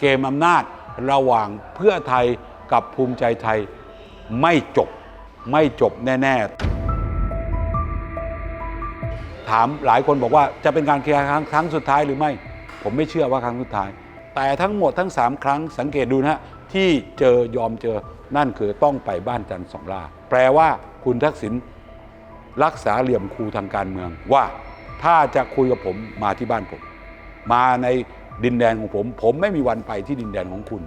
เกมอำนาจระหว่างเพื่อไทยกับภูมิใจไทยไม่จบไม่จบแน่ ๆ ถามหลายคนบอกว่าจะเป็นการเคลียร์ครั้งครั้งสุดท้ายหรือไม่ ผมไม่เชื่อว่าครั้งสุดท้าย แต่ทั้งหมดทั้ง 3 ครั้งสังเกตดูนะฮะที่เจอยอมเจอนั่นคือต้องไปบ้านจันทร์สองล่าแปลว่าคุณทักษิณรักษาเหลี่ยมครูทางการเมืองว่าถ้าจะคุยกับผมมาที่บ้านผม มาใน ดินแดนของผม ผมไม่มีวันไปที่ดินแดนของคุณ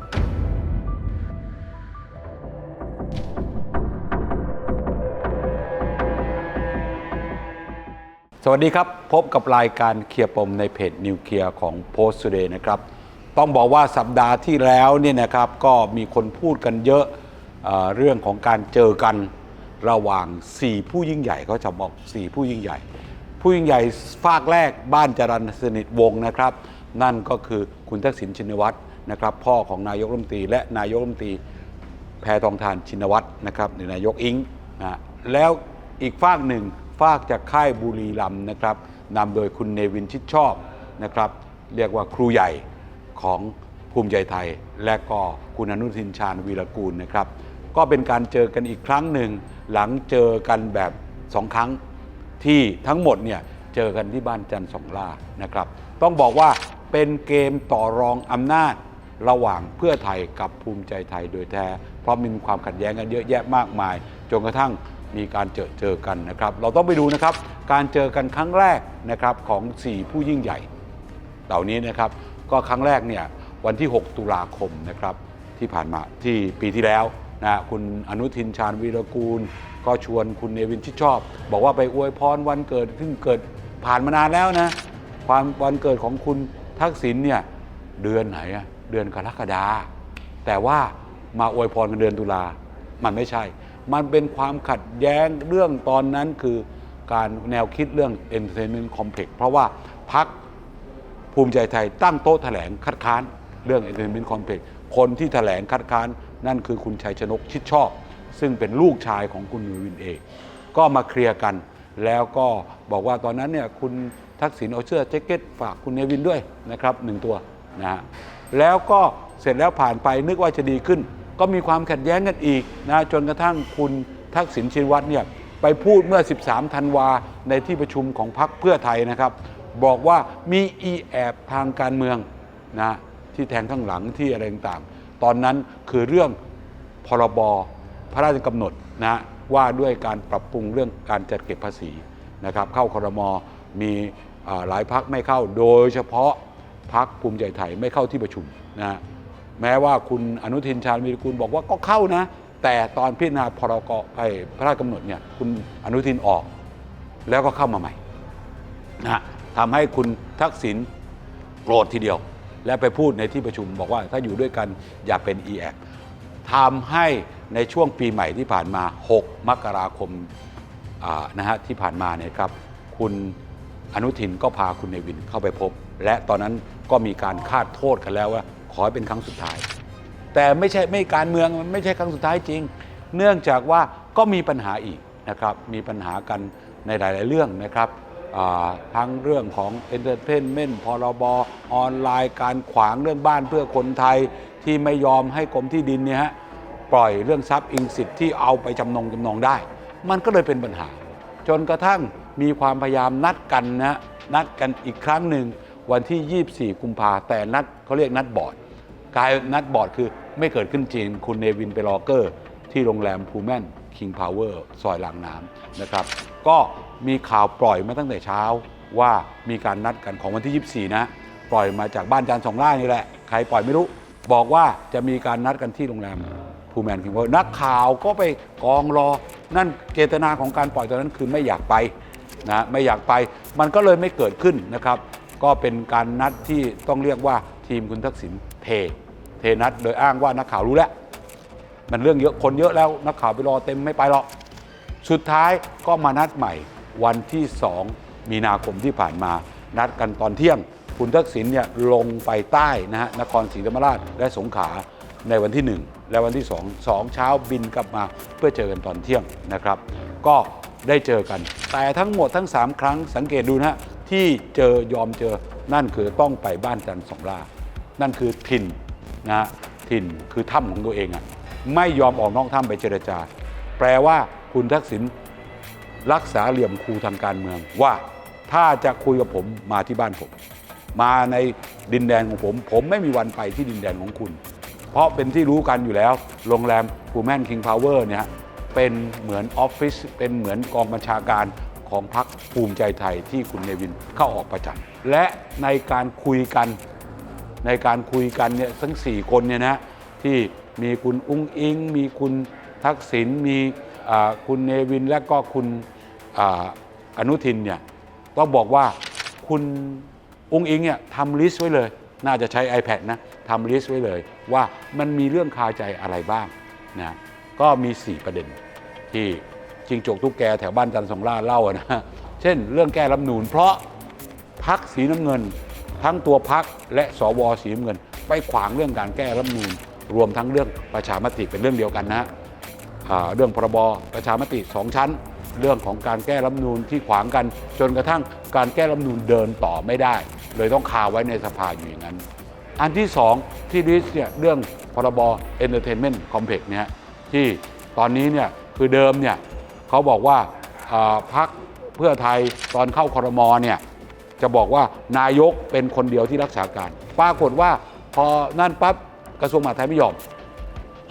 สวัสดีครับ พบกับรายการเคลียร์ปมในเพจนิวเคลียร์ของ Post Today นะครับ ต้องบอกว่าสัปดาห์ที่แล้วเนี่ยนะครับก็มีคนพูดกันเยอะเอเรื่องของการเจอกันระหว่าง 4 ผู้ยิ่งใหญ่เขาจะบอก 4 ผู้ยิ่งใหญ่ ผู้ยิ่งใหญ่ฝากแรกบ้านจรันสนิทวงนะครับ นั่นก็คือคุณทักษิณชินวัตรนะครับพ่อของนายกรัฐมนตรี และนายกรัฐมนตรีแพทองทานชินวัตรนะครับหรือนายกอิงนะแล้วอีกฝากหนึ่งฝากจากค่ายบุรีรัมนะครับนำโดยคุณเนวินชิดชอบนะครับ เรียกว่าครูใหญ่ของภูมิใจไทย และก็คุณอนุทินชาญวีรกูลนะครับ ก็เป็นการเจอกันอีกครั้งหนึ่งหลังเจอกันแบบสองครั้งที่ทั้งหมดเนี่ยเจอกันที่บ้านจันทร์สองล่านะครับ ต้องบอกว่า เป็นเกมต่อรองอำนาจระหว่างเพื่อไทยกับภูมิใจไทยโดยแท้ เพราะมีความขัดแย้งกันเยอะแยะมากมาย จนกระทั่งมีการเจอเจอกันนะครับ เราต้องไปดูนะครับ การเจอกันครั้งแรกนะครับของ 4 ผู้ยิ่งใหญ่ เหล่านี้นะครับ ก็ครั้งแรกเนี่ยวันที่ 6 ตุลาคมนะครับที่ผ่านมาที่ปีที่แล้วนะคุณอนุทินชาญวีรกูล ก็ชวนคุณเนวินชิดชอบ บอกว่าไปอวยพรวันเกิดซึ่งเกิดผ่านมานานแล้วนะความวันเกิดของคุณ ทักษิณเนี่ยเดือนไหนอะเดือนกรกฎาแต่ว่ามาอวยพรกันเดือนตุลา มันไม่ใช่ มันเป็นความขัดแย้งเรื่องตอนนั้นคือการแนวคิดเรื่อง entertainment complex เพราะว่าพักภูมิใจไทยตั้งโต๊ะแถลงคัดค้านเรื่อง Entertainment Complex คนที่แถลงคัดค้านนั่นคือคุณชัยชนกชิดชอบ ซึ่งเป็นลูกชายของคุณนิวินเองก็มาเคลียร์กัน แล้วก็บอกว่าตอนนั้นเนี่ยคุณ ทักษิณเอาเสื้อแจ็คเก็ตฝากคุณเนวินด้วยนะครับหนึ่งตัวนะฮะแล้วก็เสร็จแล้วผ่านไปนึกว่าจะดีขึ้น ก็มีความขัดแย้งกันอีกนะจนกระทั่งคุณทักษิณชินวัตรเนี่ยไปพูดเมื่อ 13 ธันวาในที่ประชุมของพรรคเพื่อไทยนะครับ บอกว่ามีอีแอบทางการเมืองนะที่แทงข้างหลังที่อะไรต่างๆ ตอนนั้นคือเรื่องพรบพระราชกำหนดนะว่าด้วยการปรับปรุงเรื่องการจัดเก็บภาษีนะครับ เข้าคอรมอ อหลายพักไม่เข้า โดยเฉพาะพักภูมิใจไทยไม่เข้าที่ประชุมนะแม้ว่าคุณอนุทินชาญวีรกูลบอกว่าก็เข้านะ แต่ตอนพิจารณาพรกไอ้พระราชกำหนดเนี่ยคุณอนุทินออก แล้วก็เข้ามาใหม่นะทำให้คุณทักษิณโกรธทีเดียว และไปพูดในที่ประชุมบอกว่าถ้าอยู่ด้วยกันอย่าเป็น e อ p ทำให้ในช่วงปีใหม่ที่ผ่านมา 6 มกราคมนะฮะที่ผ่านมาเนี่ยครับ คุณ อนุทินก็พาคุณเนวินเข้าไปพบ และตอนนั้นก็มีการคาดโทษกันแล้วว่า ขอให้เป็นครั้งสุดท้าย แต่ไม่ใช่ไม่การเมืองมันไม่ใช่ครั้งสุดท้ายจริง เนื่องจากว่าก็มีปัญหาอีกนะครับมีปัญหากันในหลาย ๆ เรื่องนะครับทั้งเรื่องของ Entertainment พรบออนไลน์ การขวางเรื่องบ้านเพื่อคนไทยที่ไม่ยอมให้กรมที่ดินเนี่ยฮะปล่อยเรื่องทรัพย์อิงสิทธิ์ที่เอาไปจำนงจำนองได้ มันก็เลยเป็นปัญหา จนกระทั่ง มีความพยายามนัดกันนะนัดกันอีกครั้งหนึ่งวันที่ 24 กุมภาแต่นัดเขาเรียกนัดบอร์ดกลายนัดบอร์ดคือไม่เกิดขึ้นจริง คุณเนวินไปรอเกอร์ ที่โรงแรมพูแมนคิงพาวเวอร์ซอยลางน้ำนะครับ ก็มีข่าวปล่อยมาตั้งแต่เช้าว่ามีการนัดกันของวันที่ 24 นะ ปล่อยมาจากบ้านจานสองล่านี่แหละ ใครปล่อยไม่รู้ บอกว่าจะมีการนัดกันที่โรงแรมพูแมนคิงพาวเวอร์นักข่าวก็ไปกองรอ นั่นเจตนาของการปล่อยตอนนั้นคือไม่อยากไป นะไม่อยากไปมันก็เลยไม่เกิดขึ้นนะครับ ก็เป็นการนัดที่ต้องเรียกว่าทีมคุณทักษิณเท เทนัดโดยอ้างว่านักข่าวรู้แล้ว มันเรื่องเยอะคนเยอะแล้วนักข่าวไปรอเต็มไม่ไปหรอกสุดท้ายก็มานัดใหม่วันที่ 2 มีนาคมที่ผ่านมา นัดกันตอนเที่ยง คุณทักษิณเนี่ยลงไปใต้นะฮะนครศรีธรรมราชและสงขลาในวันที่ 1 และวันที่ 2 2 เช้าบินกลับมาเพื่อเจอกันตอนเที่ยงนะครับ ก็ ได้เจอกัน แต่ทั้งหมดทั้ง 3 ครั้งสังเกตดูนะฮะที่เจอยอมเจอนั่นคือต้องไปบ้านจันทร์สองลา นั่นคือถิ่นนะฮะถิ่นคือถ้ำของตัวเองอะไม่ยอมออกนอกถ้ำไปเจรจา แปลว่าคุณทักษิณรักษาเหลี่ยมครูทางการเมืองว่าถ้าจะคุยกับผมมาที่บ้านผม มาในดินแดนของผม ผมไม่มีวันไปที่ดินแดนของคุณ เพราะเป็นที่รู้กันอยู่แล้ว โรงแรมพูแมนคิงพาวเวอร์เนี่ย เป็นเหมือนออฟฟิศเป็นเหมือนกองบัญชาการของพรรคภูมิใจไทยที่คุณเนวินเข้าออกประจำและในการคุยกันในการคุยกันเนี่ยทั้ง 4 คนเนี่ยนะที่มีคุณอุ้งอิง มีคุณทักษิณมีคุณเนวินและก็คุณออนุทินเนี่ยต้องบอกว่าคุณอุ้งอิงเนี่ยทำลิสต์ไว้เลย น่าจะใช้ iPad นะทำลิสต์ไว้เลยว่ามันมีเรื่องคาใจอะไรบ้างนะ ก็มี 4 ประเด็น ที่จิงจกทุกแกแถวบ้านจันทร์สองล่าเล่าอะนะเช่น เรื่องแก้รัฐธรรมนูนเพราะพักสีน้ำเงิน ทั้งตัวพักและสวสีน้ำเงิน ไปขวางเรื่องการแก้รัฐธรรมนูญรวมทั้งเรื่องประชามติเป็นเรื่องเดียวกันนะอ่าเรื่องพรบประชามติสองชั้น เรื่องของการแก้รัฐธรรมนูญที่ขวางกัน จนกระทั่งการแก้รัฐธรรมนูญเดินต่อไม่ได้ เลยต้องคาไว้ในสภาอยู่อย่างนั้น อันที่สองที่ริสเนี่ยเรื่องพรบ Entertainment Complex เนี่ย ที่ตอนนี้เนี่ยคือเดิมเนี่ยเขาบอกว่าพักเพื่อไทยตอนเข้าคอรมอเนี่ยจะบอกว่านายกเป็นคนเดียวที่รักษาการ ปรากฏว่าพอนั่นปั๊บกระทรวงมหาดไทยไม่ยอม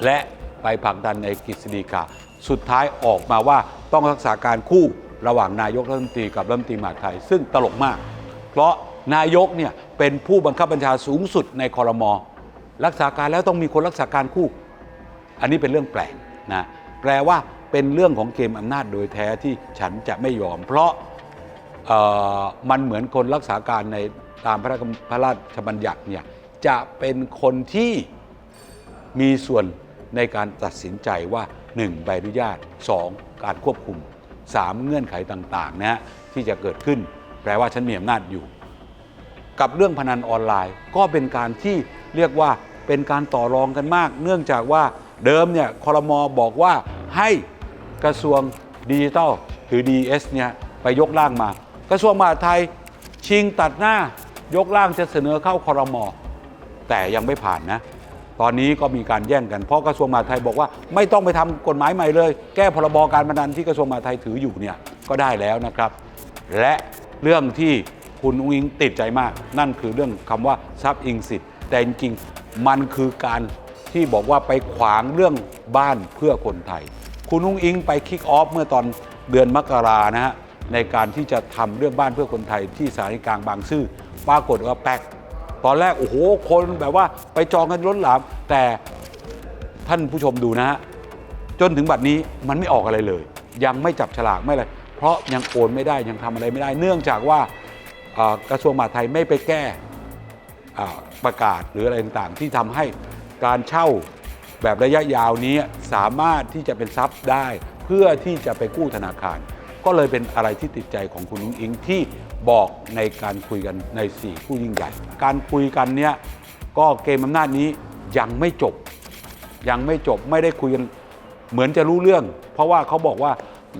และไปผลักดันในกฤษฎีกาสุดท้ายออกมาว่าต้องรักษาการคู่ระหว่างนายกรัฐมนตรีกับรัฐมนตรีมหาดไทย ซึ่งตลกมาก เพราะนายกเนี่ยเป็นผู้บังคับบัญชาสูงสุดในคอรมอรักษาการแล้วต้องมีคนรักษาการคู่ อันนี้เป็นเรื่องแปลกนะแปลว่าเป็นเรื่องของเกมอำนาจโดยแท้ที่ฉันจะไม่ยอม เพราะมันเหมือนคนรักษาการในตามพระราชพระราชบัญญัติเนี่ยจะเป็นคนที่มีส่วนในการตัดสินใจว่า 1. ใบอนุญาต 2. การควบคุม 3. เงื่อนไขต่างๆนะที่จะเกิดขึ้น แปลว่าฉันมีอำนาจอยู่ กับเรื่องพนันออนไลน์ ก็เป็นการที่เรียกว่าเป็นการต่อรองกันมาก เนื่องจากว่า เดิมเนี่ยคอรมอบอกว่าให้กระทรวงดิจิทัลหรือ DS เนี่ยไปยกร่างมา กระทรวงมหาดไทยชิงตัดหน้ายกร่างจะเสนอเข้าคอรมอแต่ยังไม่ผ่านนะ ตอนนี้ก็มีการแย่งกัน เพราะกระทรวงมหาดไทยบอกว่า ไม่ต้องไปทำกฎหมายใหม่เลย แก้พรบการพนันที่กระทรวงมหาดไทยถืออยู่เนี่ยก็ได้แล้วนะครับ และเรื่องที่คุณอุ้งอิงติดใจมาก นั่นคือเรื่องคำว่าทรัพย์อิงสิทธิ์แต่จริงมันคือการ ที่บอกว่าไปขวางเรื่องบ้านเพื่อคนไทย คุณอุ้งอิงไปคิกออฟเมื่อตอนเดือนมกรานะฮะในการที่จะทำเรื่องบ้านเพื่อคนไทยที่สถานีกลางบางซื่อปรากฏว่าแป๊กตอนแรกโอ้โหคนแบบว่าไปจองกันล้นหลาม แต่ท่านผู้ชมดูนะฮะจนถึงบัดนี้มันไม่ออกอะไรเลย ยังไม่จับฉลากไม่อะไรเพราะยังโอนไม่ได้ยังทำอะไรไม่ได้ เนื่องจากว่ากระทรวงมหาดไทยไม่ไปแก้ประกาศหรืออะไรต่างๆ ที่ทำให้ การเช่าแบบระยะยาวนี้สามารถที่จะเป็นทรัพย์ได้ เพื่อที่จะไปกู้ธนาคาร ก็เลยเป็นอะไรที่ติดใจของคุณนุ้งอิงที่บอกในการคุยกันในสี่ผู้ยิ่งใหญ่ การคุยกันเนี้ยก็เกมอำนาจนี้ยังไม่จบ ยังไม่จบไม่ได้คุยกันเหมือนจะรู้เรื่อง เพราะว่าเขาบอกว่า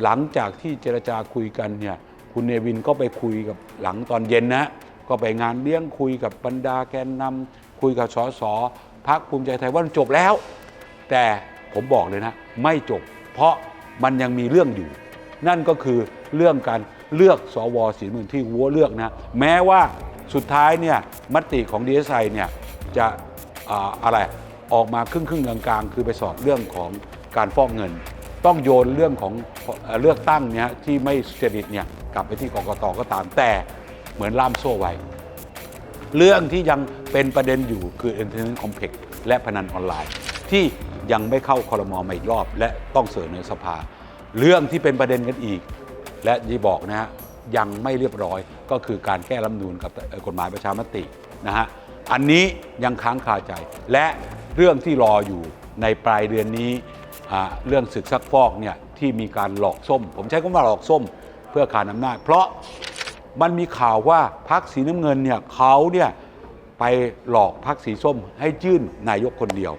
หลังจากที่เจรจาคุยกันเนี่ยคุณเนวินก็ไปคุยกับหลังตอนเย็นนะก็ไปงานเลี้ยงคุยกับบรรดาแกนนำคุยกับสส พักภูมิใจไทยว่ามันจบแล้ว แต่ผมบอกเลยนะ ไม่จบ เพราะมันยังมีเรื่องอยู่ นั่นก็คือเรื่องการเลือกสวสีมือที่วัวเลือกนะ แม้ว่าสุดท้ายเนี่ยมติของดีเอสไอเนี่ยจะอ่าอะไรออกมาครึ่งครึ่งๆกลางคือไปสอบเรื่องของการฟอกเงิน ต้องโยนเรื่องของเลือกตั้งเนี่ยที่ไม่สุจริตเนี่ยกลับไปที่กรกตก็ตามแต่เหมือนล่ามโซ่ไว้ เรื่องที่ยังเป็นประเด็นอยู่คือ Entertainment Complex และพนันออนไลน์ ที่ยังไม่เข้าคอรมอมาอีกรอบ และต้องเสนอสภา เรื่องที่เป็นประเด็นกันอีก และที่บอกนะฮะยังไม่เรียบร้อยก็คือการแก้รัฐธรรมนูญกับกฎหมายประชามตินะฮะอันนี้ยังค้างคาใจ และเรื่องที่รออยู่ในปลายเดือนนี้เรื่องศึกซักฟอกเนี่ยที่มีการหลอกส้ม ผมใช้คำว่าหลอกส้มเพื่อขานอำนาจเพราะ มันมีข่าวว่าพักสีน้ำเงินเนี่ยเขาเนี่ยไปหลอกพักสีส้มให้ยื่นนายกคนเดียว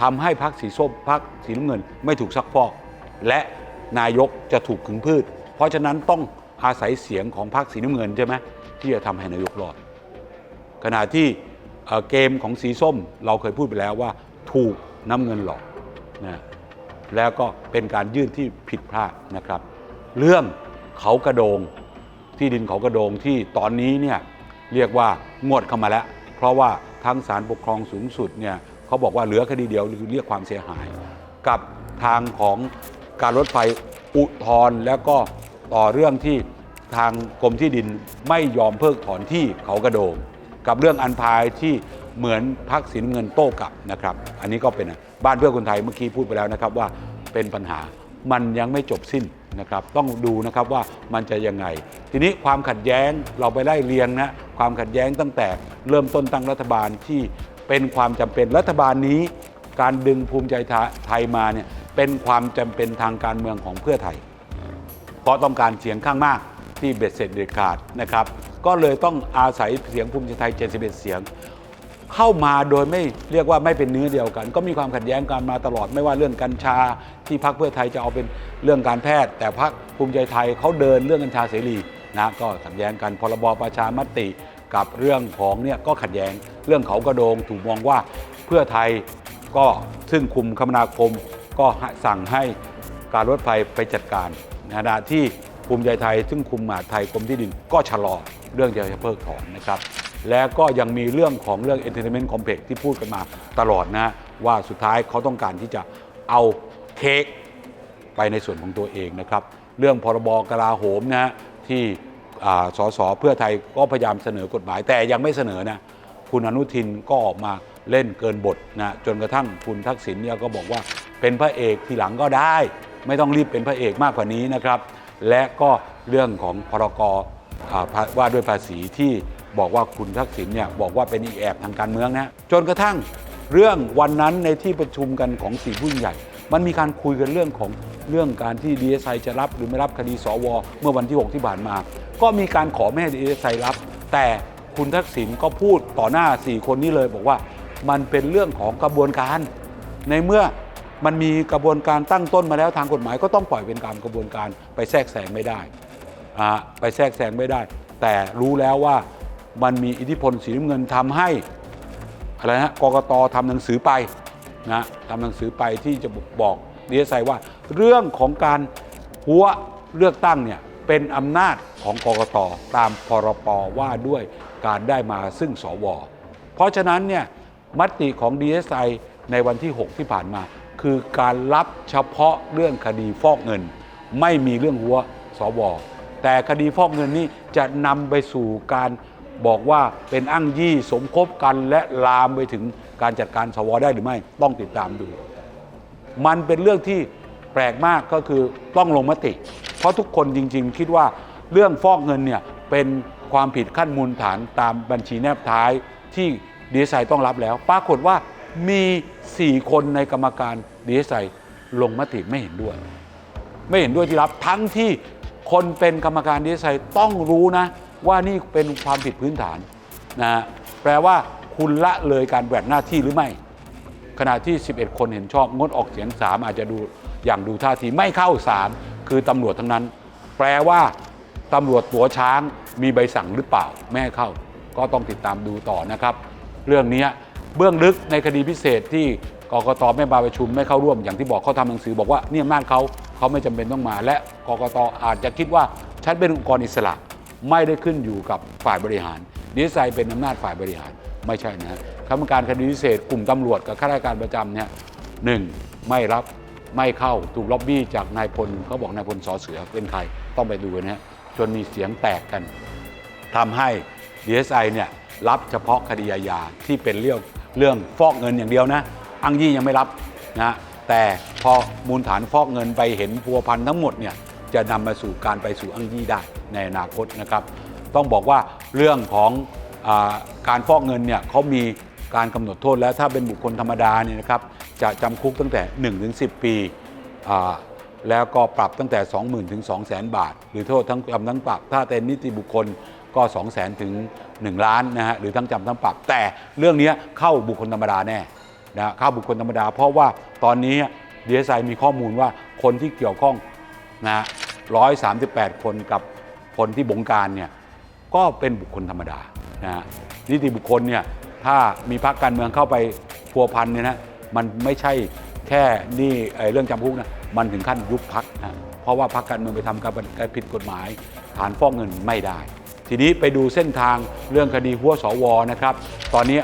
ทำให้พักสีส้มพักสีน้ำเงินไม่ถูกซักฟอก และนายกจะถูกขึงพืช เพราะฉะนั้นต้องอาศัยเสียงของพักสีน้ำเงินใช่ไหมที่จะทำให้นายกรอด ขณะที่เอ่อเกมของสีส้มเราเคยพูดไปแล้วว่า ถูกน้ำเงินหลอกนะแล้วก็เป็นการยื่นที่ผิดพลาดนะครับ เรื่องเขากระโดง ที่ดินเขากระโดงที่ตอนนี้เนี่ยเรียกว่างวดเข้ามาแล้ว เพราะว่าทั้งศาลปกครองสูงสุดเนี่ยเขาบอกว่าเหลือคดีเดียวคือเรียกความเสียหาย กับทางของการรถไฟอุทธรณ์แล้วก็ต่อเรื่องที่ทางกรมที่ดินไม่ยอมเพิกถอนที่เขากระโดง กับเรื่องอันพายที่เหมือนพักสินเงินโต้กลับนะครับ อันนี้ก็เป็นบ้านเพื่อคนไทยเมื่อกี้พูดไปแล้วนะครับว่าเป็นปัญหามันยังไม่จบสิ้น นะครับต้องดูนะครับว่ามันจะยังไง ทีนี้ความขัดแย้งเราไปไล่เรียงนะความขัดแย้งตั้งแต่เริ่มต้นตั้งรัฐบาลที่เป็นความจำเป็นรัฐบาลนี้ การดึงภูมิใจไทยมาเนี่ยเป็นความจำเป็นทางการเมืองของเพื่อไทย เพราะต้องการเสียงข้างมากที่เบ็ดเสร็จเด็ดขาดนะครับก็เลยต้องอาศัยเสียงภูมิใจไทย 71 เสียง เข้ามาโดยไม่เรียกว่าไม่เป็นเนื้อเดียวกัน ก็มีความขัดแย้งกันมาตลอดไม่ว่าเรื่องกัญชาที่พรรคเพื่อไทยจะเอาเป็นเรื่องการแพทย์ แต่พรรคภูมิใจไทยเขาเดินเรื่องกัญชาเสรีนะก็ขัดแย้งกันพรบประชามติกับเรื่องของเนี่ยก็ขัดแย้งเรื่องเขากระโดงถูกมองว่าเพื่อไทยก็ซึ่งคุมคมนาคมก็สั่งให้การรถไฟไปจัดการขณะที่ภูมิใจไทย ซึ่งคุมมหาไทยกรมที่ดินก็ชะลอเรื่องจะเพิกถอนนะครับ และก็ยังมีเรื่องของเรื่อง Entertainment Complex ที่พูดกันมาตลอดนะ ว่าสุดท้ายเขาต้องการที่จะเอาเค้กไปในส่วนของตัวเองนะครับ เรื่องพรบกลาโหมนะฮะที่อ่าสสเพื่อไทยก็พยายามเสนอกฎหมาย แต่ยังไม่เสนอนะคุณอนุทินก็ออกมาเล่นเกินบทนะจนกระทั่งคุณทักษิณเนี่ยก็บอกว่าเป็นพระเอกทีหลังก็ได้ ไม่ต้องรีบเป็นพระเอกมากกว่านี้นะครับ และก็เรื่องของพรกว่าด้วยภาษีที่ บอกว่าคุณทักษิณเนี่ยบอกว่าเป็นอีแอบทางการเมืองนะจนกระทั่งเรื่องวันนั้นในที่ประชุมกันของสี่ผู้ใหญ่ มันมีการคุยกันเรื่องของเรื่องการที่ดีเอสไอจะรับหรือไม่รับคดีสวเมื่อวันที่ 6 ที่ผ่านมา ก็มีการขอไม่ให้ดีเอสไอรับ แต่คุณทักษิณก็พูดต่อหน้า 4 คนนี้เลยบอกว่ามันเป็นเรื่องของกระบวนการ ในเมื่อมันมีกระบวนการตั้งต้นมาแล้วทางกฎหมายก็ต้องปล่อยเป็นการกระบวนการไปแทรกแซงไม่ได้อ่าไปแทรกแซงไม่ได้ แต่รู้แล้วว่า มันมีอิทธิพลสีน้ำเงินทำให้อะไรนะกกตทำหนังสือไปนะทำหนังสือไปที่จะบอกดีเอสไอว่า เรื่องของการหัวเลือกตั้งเนี่ยเป็นอำนาจของกกตตามพรปว่าด้วยการได้มาซึ่งสว เพราะฉะนั้นเนี่ยมติของ DSI ในวันที่ 6 ที่ผ่านมา คือการรับเฉพาะเรื่องคดีฟอกเงิน ไม่มีเรื่องหัวสว แต่คดีฟอกเงินนี้จะนำไปสู่การ บอกว่าเป็นอ้างยี่สมคบกันและลามไปถึงการจัดการสวได้หรือไม่ต้องติดตามดู มันเป็นเรื่องที่แปลกมากก็คือต้องลงมติ เพราะทุกคนจริง ๆ คิดว่าเรื่องฟอกเงินเนี่ยเป็นความผิดขั้นมูลฐานตามบัญชีแนบท้ายที่ดีเอสไอต้องรับแล้ว ปรากฏว่ามี 4 คนในกรรมการดีเอสไอลงมติไม่เห็นด้วย ไม่เห็นด้วยที่รับทั้งที่คนเป็นกรรมการดีเอสไอต้องรู้นะ ว่านี่เป็นความผิดพื้นฐานนะฮะแปลว่าคุณละเลยการแบกหน้าที่หรือไม่ ขณะที่ 11 คนเห็นชอบงดออกเสียง 3 อาจจะดูอย่างดูท่าทีไม่เข้า 3 คือตำรวจทั้งนั้น แปลว่าตำรวจตัวช้างมีใบสั่งหรือเปล่าไม่เข้า ก็ต้องติดตามดูต่อนะครับ เรื่องนี้เบื้องลึกในคดีพิเศษที่กกตไม่มาประชุมไม่เข้าร่วมอย่างที่บอกเขาทำหนังสือบอกว่าเนี่อำนาจเขาเขาไม่จำเป็นต้องมา และกกตอาจจะคิดว่าฉันเป็นองค์กรอิสระ ไม่ได้ขึ้นอยู่กับฝ่ายบริหารดีไซน์เป็นอำนาจฝ่ายบริหาร ไม่ใช่นะคณะกรรมการคดีพิเศษกลุ่มตำรวจกับข้าราชการประจำเนี่ยหนึ่งไม่รับไม่เข้าถูกล็อบบี้จากนายพลเขาบอกนายพลสอเสือเป็นใครต้องไปดูนะฮะจนมีเสียงแตกกันทำให้ DSI เนี่ยรับเฉพาะคดีอาญาที่เป็นเรื่องเรื่องฟอกเงินอย่างเดียวนะอังยี่ยังไม่รับนะแต่พอมูลฐานฟอกเงินไปเห็นพัวพันทั้งหมดเนี่ย จะนำมาสู่การไปสู่อังยี่ได้ในอนาคตนะครับ ต้องบอกว่าเรื่องของอาการฟอกเงินเนี่ยเขามีการกำหนดโทษแล้วถ้าเป็นบุคคลธรรมดาเนี่ยนะครับจะจำคุกตั้งแต่1ถึง10 ปีแล้วก็ปรับตั้งแต่ 20,000 ถึง 200,000 บาท หรือโทษทั้งจำทั้งปรับ ถ้าเป็นนิติบุคคลก็ 200,000 ถึง 1 ล้านนะฮะหรือทั้งจำทั้งปรับ แต่เรื่องนี้เข้าบุคคลธรรมดาแน่นะเข้าบุคคลธรรมดา เพราะว่าตอนนี้ดีเอสไอมีข้อมูลว่าคนที่เกี่ยวข้อง นะ138คนกับคนที่บงการเนี่ยก็เป็นบุคคลธรรมดานะฮะนิติบุคคลเนี่ยถ้ามีพรรคการเมืองเข้าไปพัวพันเนี่ยนะมันไม่ใช่แค่นี่เเรื่องจำคุกนะมันถึงขั้นยุบพักนะเพราะว่าพรรคการเมืองไปทำการผิดกฎหมาย ฐานฟอกเงินไม่ได้ ทีนี้ไปดูเส้นทางเรื่องคดีหัวสวนะครับ ตอนนี้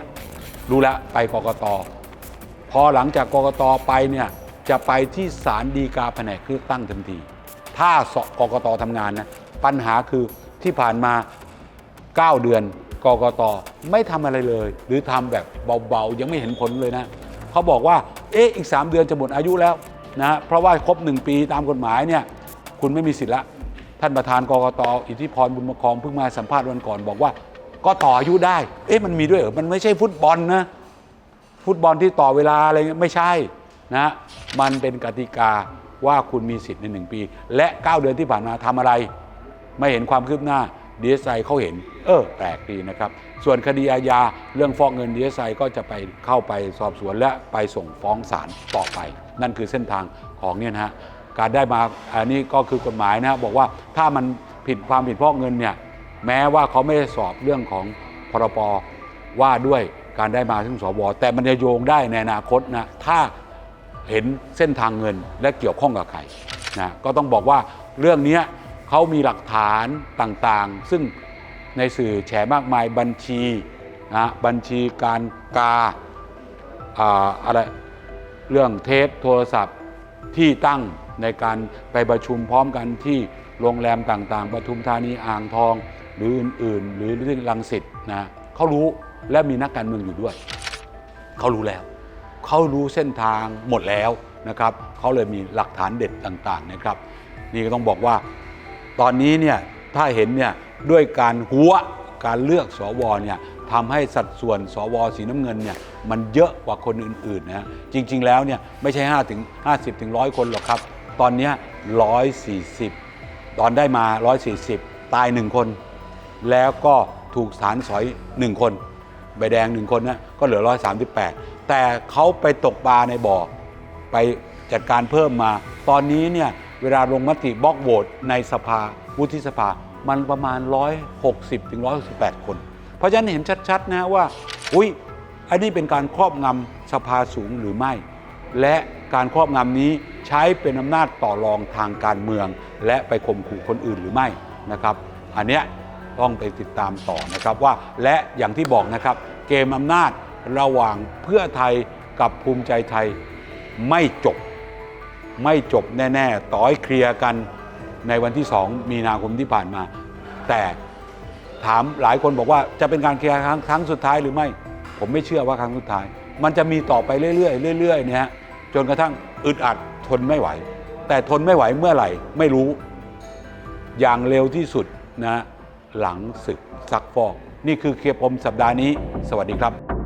รู้แล้วไปกกตพอหลังจากกกตไปเนี่ยจะไปที่ศาลฎีกาแผนกเลือกตั้งทันที ถ้าสกกตทำงานนะปัญหาคือที่ผ่านมา 9 เดือนกกตไม่ทำอะไรเลย หรือทำแบบเบาๆ ยังไม่เห็นผลเลยนะเขาบอกว่าเอ๊ะอีก 3 เดือนจะหมดอายุแล้วนะเพราะว่าครบ 1 ปีตามกฎหมายเนี่ยคุณไม่มีสิทธิ์ละท่านประธานกกตอิทธิพรบุญประคองเพิ่งมาสัมภาษณ์วันก่อนบอกว่า ก็ต่ออายุได้ เอ๊ะมันมีด้วยเหรอมันไม่ใช่ฟุตบอลนะฟุตบอลที่ต่อเวลาอะไรเงี้ยไม่ใช่นะมันเป็นกติกา ว่าคุณมีสิทธิ์ในหนึ่งปี และ 9 เดือนที่ผ่านมาทำอะไร ไม่เห็นความคืบหน้าดีเอสไอเขาเห็น เออแปลกดีนะครับ ส่วนคดีอาญาเรื่องฟอกเงินดีเอสไอก็จะไปเข้าไปสอบสวนและไปส่งฟ้องศาลต่อไป นั่นคือเส้นทางของเนี่ยนะฮะการได้มาอันนี้ก็คือกฎหมายนะบอกว่าถ้ามันผิดความผิดฟอกเงินเนี่ยแม้ว่าเขาไม่ได้สอบเรื่องของพรปว่าด้วยการได้มาซึ่งสวแต่มันจะโยงได้ในอนาคตนะถ้า เห็นเส้นทางเงินและเกี่ยวข้องกับใครนะก็ต้องบอกว่าเรื่องนี้เขามีหลักฐานต่างๆ ซึ่งในสื่อแฉมากมายบัญชีนะบัญชีการกาอ่าอะไรเรื่องเทปโทรศัพท์ที่ตั้งในการไปประชุมพร้อมกันที่โรงแรมต่างๆปทุมธานีอ่างทอง หรืออื่นๆ หรือที่รังสิตนะเขารู้และมีนักการเมืองอยู่ด้วย เขารู้แล้ว เขารู้เส้นทางหมดแล้วนะครับเขาเลยมีหลักฐานเด็ดต่างๆนะครับ นี่ก็ต้องบอกว่าตอนนี้เนี่ยถ้าเห็นเนี่ยด้วยการหัวการเลือกสวเนี่ยทำให้สัดส่วนสวสีน้ำเงินเนี่ยมันเยอะกว่าคนอื่นๆนะจริง ๆ แล้วเนี่ยไม่ใช่5ถึง50ถึง100 คนหรอกครับ ตอนนี้ย140 ตอนได้มา 140 ตาย 1 คน แล้วก็ถูกสารสอย 1 คน ใบแดง1คนนะก็เหลือ 138 แต่เขาไปตกปลาในบ่อ ไปจัดการเพิ่มมา ตอนนี้เนี่ยเวลาลงมติบล็อกโหวตในสภาวุฒิสภามันประมาณ 160ถึง168 คน เพราะฉะนั้นเห็นชัดๆนะว่าอุ้ยอันนี้เป็นการครอบงำสภาสูงหรือไม่ และการครอบงำนี้ใช้เป็นอำนาจต่อรองทางการเมือง และไปข่มขู่คนอื่นหรือไม่นะครับ อันเนี้ย ต้องไปติดตามต่อนะครับว่าและอย่างที่บอกนะครับเกมอำนาจระหว่างเพื่อไทยกับภูมิใจไทยไม่จบ ไม่จบแน่ ๆ ต่อให้เคลียร์กันในวันที่ 2 มีนาคมที่ผ่านมา แต่ถามหลายคนบอกว่าจะเป็นการเคลียร์ครั้งครั้งสุดท้ายหรือไม่ ผมไม่เชื่อว่าครั้งสุดท้าย มันจะมีต่อไปเรื่อยๆเรื่อยๆเนี่ยฮะจนกระทั่งอึดอัดทนไม่ไหว แต่ทนไม่ไหวเมื่อไหร่ไม่รู้ อย่างเร็วที่สุดนะ หลังศึกซักฟอก นี่คือเคลียร์ปมสัปดาห์นี้ สวัสดีครับ